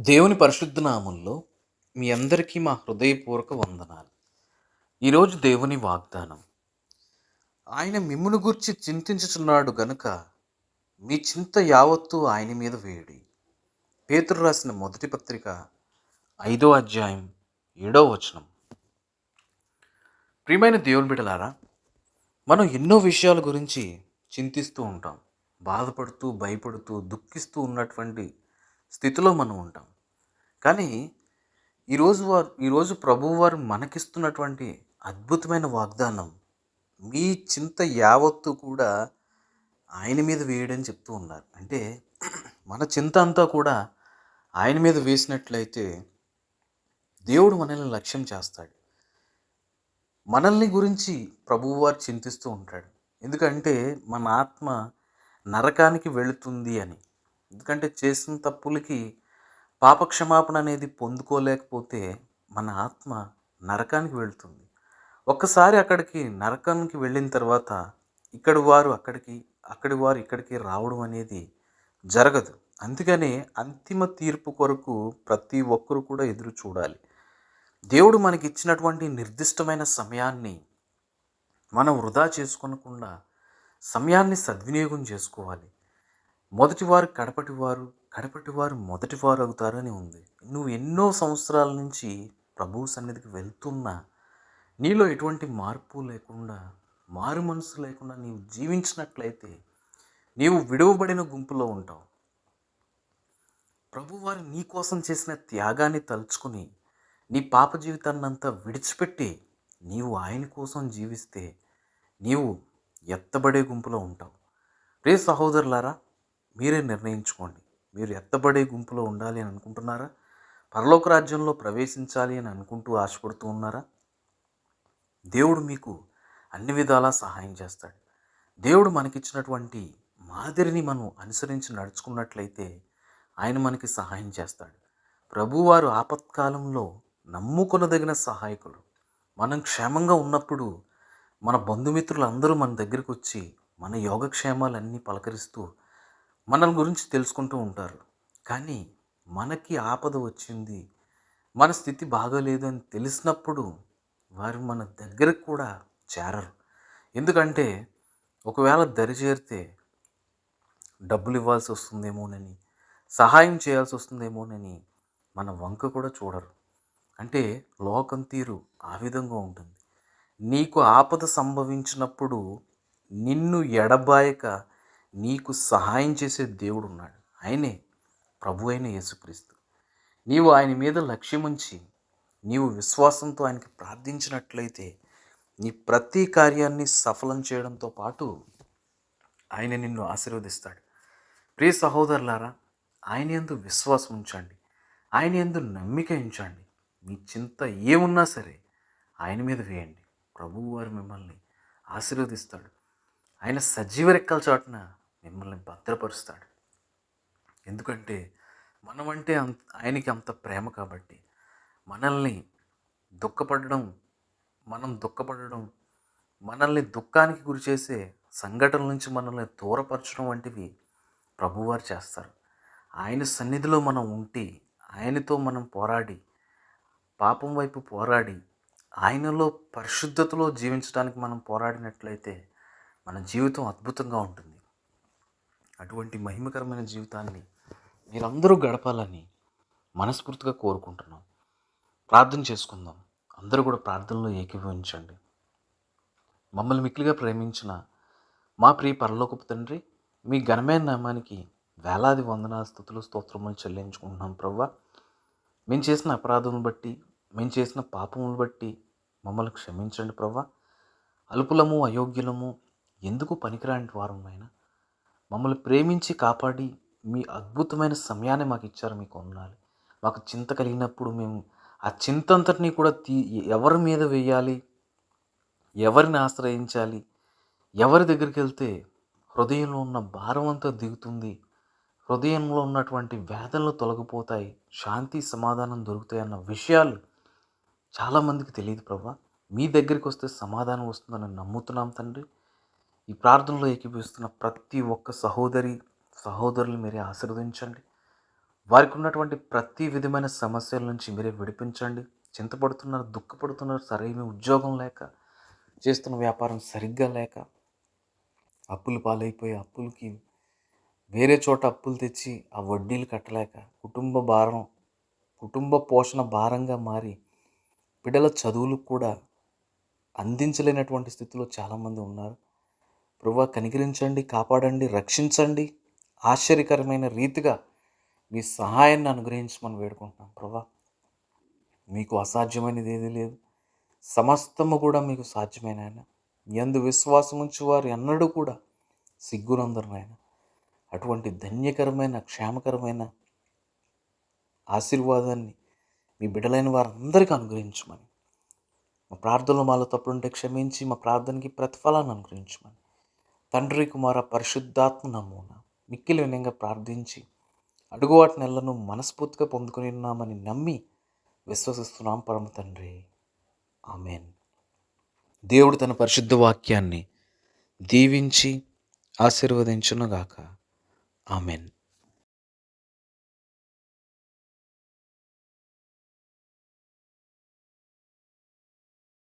దేవుని పరిశుద్ధ నామంలో మీ అందరికీ మా హృదయపూర్వక వందనాలు. ఈరోజు దేవుని వాగ్దానం ఆయన మిమ్మును గూర్చి చింతించుచున్నాడు గనుక మీ చింత యావత్తు ఆయన మీద వేడి. పేతురు రాసిన మొదటి పత్రిక ఐదో అధ్యాయం ఏడో వచనం. ప్రియమైన దేవుని బిడ్డలారా మనం ఎన్నో విషయాల గురించి చింతిస్తూ ఉంటాం. బాధపడుతూ భయపడుతూ దుఃఖిస్తూ ఉన్నటువంటి స్థితిలో మనం ఉంటాం. కానీ ఈరోజు వారు ఈరోజు ప్రభువు వారు మనకిస్తున్నటువంటి అద్భుతమైన వాగ్దానం మీ చింత యావత్తు కూడా ఆయన మీద వేయడని చెప్తూ ఉన్నారు. అంటే మన చింత అంతా కూడా ఆయన మీద వేసినట్లయితే దేవుడు మనల్ని లక్ష్యం చేస్తాడు. మనల్ని గురించి ప్రభువారు చింతిస్తూ ఉంటాడు. ఎందుకంటే మన ఆత్మ నరకానికి వెళుతుంది అని. ఎందుకంటే చేసిన తప్పులకి పాపక్షమాపణ అనేది పొందుకోలేకపోతే మన ఆత్మ నరకానికి వెళుతుంది. ఒక్కసారి అక్కడికి నరకానికి వెళ్ళిన తర్వాత ఇక్కడి వారు అక్కడికి అక్కడి వారు ఇక్కడికి రావడం అనేది జరగదు. అందుకనే అంతిమ తీర్పు కొరకు ప్రతి ఒక్కరు కూడా ఎదురు చూడాలి. దేవుడు మనకి ఇచ్చినటువంటి నిర్దిష్టమైన సమయాన్ని మనం వృధా చేసుకోనకుండా సమయాన్ని సద్వినియోగం చేసుకోవాలి. మొదటివారు కడపటివారు కడపటివారు మొదటివారు అవుతారని ఉంది. నువ్వు ఎన్నో సంవత్సరాల నుంచి ప్రభువు సన్నిధికి వెళ్తున్నా నీలో ఎటువంటి మార్పు లేకుండా మారు మనసు లేకుండా నీవు జీవించినట్లయితే నీవు విడువబడిన గుంపులో ఉంటావు. ప్రభువారు నీ కోసం చేసిన త్యాగాన్ని తలుచుకుని నీ పాప జీవితాన్ని అంతా విడిచిపెట్టి నీవు ఆయన కోసం జీవిస్తే నీవు ఎత్తబడే గుంపులో ఉంటావు. రే సహోదరులారా మీరే నిర్ణయించుకోండి. మీరు ఎత్తబడే గుంపులో ఉండాలి అని అనుకుంటున్నారా? పరలోక రాజ్యంలో ప్రవేశించాలి అని అనుకుంటూ ఆశపడుతూ ఉన్నారా? దేవుడు మీకు అన్ని విధాలా సహాయం చేస్తాడు. దేవుడు మనకిచ్చినటువంటి మాదిరిని మనం అనుసరించి నడుచుకున్నట్లయితే ఆయన మనకి సహాయం చేస్తాడు. ప్రభువారు ఆపత్కాలంలో నమ్ముకొనదగిన సహాయకులు. మనం క్షేమంగా ఉన్నప్పుడు మన బంధుమిత్రులందరూ మన దగ్గరికి వచ్చి మన యోగక్షేమాలన్నీ పలకరిస్తూ మనల్ గురించి తెలుసుకుంటూ ఉంటారు. కానీ మనకి ఆపద వచ్చింది. మన స్థితి బాగోలేదు అని తెలిసినప్పుడు వారు మన దగ్గరకు కూడా చేరరు. ఎందుకంటే ఒకవేళ దరి చేరితే డబ్బులు ఇవ్వాల్సి వస్తుందేమోనని సహాయం చేయాల్సి వస్తుందేమోనని మన వంక కూడా చూడరు. అంటే లోకం తీరు ఆ విధంగా ఉంటుంది. నీకు ఆపద సంభవించినప్పుడు నిన్ను ఎడబాయక నీకు సహాయం చేసే దేవుడు ఉన్నాడు. ఆయనే ప్రభు అయిన యేసుక్రీస్తు. నీవు ఆయన మీద లక్ష్యముంచి నీవు విశ్వాసంతో ఆయనకి ప్రార్థించినట్లయితే నీ ప్రతి కార్యాన్ని సఫలం చేయడంతో పాటు ఆయన నిన్ను ఆశీర్వదిస్తాడు. ప్రియ సహోదరులారా ఆయన ఎందు విశ్వాసం ఉంచండి. ఆయన ఎందు నమ్మిక ఉంచండి. మీ చింత ఏమున్నా సరే ఆయన మీద వేయండి. ప్రభువు వారు మిమ్మల్ని ఆశీర్వదిస్తాడు. ఆయన సజీవ రెక్కల చాటున మిమ్మల్ని భద్రపరుస్తాడు. ఎందుకంటే మనమంటే అంత ఆయనకి అంత ప్రేమ కాబట్టి మనల్ని దుఃఖపడడం మనం దుఃఖపడడం మనల్ని దుఃఖానికి గురి చేసే సంఘటనల నుంచి మనల్ని దూరపరచడం వంటివి ప్రభువారు చేస్తారు. ఆయన సన్నిధిలో మనం ఉండి ఆయనతో మనం పోరాడి పాపం వైపు పోరాడి ఆయనలో పరిశుద్ధతలో జీవించడానికి మనం పోరాడినట్లయితే మన జీవితం అద్భుతంగా ఉంటుంది. అటువంటి మహిమకరమైన జీవితాన్ని మీరందరూ గడపాలని మనస్ఫూర్తిగా కోరుకుంటున్నాం. ప్రార్థన చేసుకుందాం. అందరూ కూడా ప్రార్థనలో ఏకీభవించండి. మమ్మల్ని మిక్కిలిగా ప్రేమించిన మా ప్రియ పరలోకపు తండ్రి మీ ఘనమైన నామానికి వేలాది వందనా స్థుతులు స్తోత్రములు చెల్లించుకుంటున్నాం ప్రవ్వా. మేము చేసిన అపరాధములు బట్టి మేము చేసిన పాపములు బట్టి మమ్మల్ని క్షమించండి ప్రవ్వా. అల్పులము అయోగ్యులము ఎందుకు పనికిరాని వారమైనా మమ్మల్ని ప్రేమించి కాపాడి మీ అద్భుతమైన సమయాన్ని మాకు ఇచ్చారు మీకు వందనాలు. మాకు చింత కలిగినప్పుడు మేము ఆ చింత అంతటినీ కూడా తీ ఎవరి మీద వేయాలి? ఎవరిని ఆశ్రయించాలి? ఎవరి దగ్గరికి వెళ్తే హృదయంలో ఉన్న భారం అంతా దిగుతుంది? హృదయంలో ఉన్నటువంటి వేదనలు తొలగిపోతాయి శాంతి సమాధానం దొరుకుతాయి అన్న విషయాలు చాలామందికి తెలియదు ప్రభా. మీ దగ్గరికి వస్తే సమాధానం వస్తుందని నమ్ముతున్నాం తండ్రి. ఈ ప్రార్థనలో ఏకీపిస్తున్న ప్రతి ఒక్క సహోదరి సహోదరులు మీరే ఆశీర్వదించండి. వారికి ఉన్నటువంటి ప్రతి విధమైన సమస్యల నుంచి మీరే విడిపించండి. చింతపడుతున్నారు దుఃఖపడుతున్నారు సరైన ఉద్యోగం లేక చేస్తున్న వ్యాపారం సరిగ్గా లేక అప్పులు పాలైపోయి అప్పులకి వేరే చోట అప్పులు తెచ్చి ఆ వడ్డీలు కట్టలేక కుటుంబ భారం కుటుంబ పోషణ భారంగా మారి బిడ్డల చదువులకు కూడా అందించలేనటువంటి స్థితిలో చాలామంది ఉన్నారు. ప్రభు కనికరించండి కాపాడండి రక్షించండి. ఆశ్చర్యకరమైన రీతిగా మీ సహాయాన్ని అనుగ్రహించమని వేడుకుంటున్నాం ప్రభా. మీకు అసాధ్యమైనది ఏది లేదు. సమస్తము కూడా మీకు సాధ్యమైన ఆయన. ఎందు విశ్వాసం ఉంచి వారు ఎన్నడూ కూడా సిగ్గునందరు నాయన అటువంటి ధన్యకరమైన క్షేమకరమైన ఆశీర్వాదాన్ని మీ బిడ్డలైన వారందరికీ అనుగ్రహించమని. మా ప్రార్థనలు మాలో తప్పులుంటే క్షమించి మా ప్రార్థనకి ప్రతిఫలాన్ని అనుగ్రహించమని. తండ్రి కుమార పరిశుద్ధాత్మ నమూన. మిక్కిలి వినయంగా ప్రార్థించి అడుగువాటి నెలను మనస్ఫూర్తిగా పొందుకుని ఉన్నామని నమ్మి విశ్వసిస్తున్నాం పరమ తండ్రి. ఆమెన్. దేవుడు తన పరిశుద్ధ వాక్యాన్ని దీవించి ఆశీర్వదించునుగాక. ఆమెన్.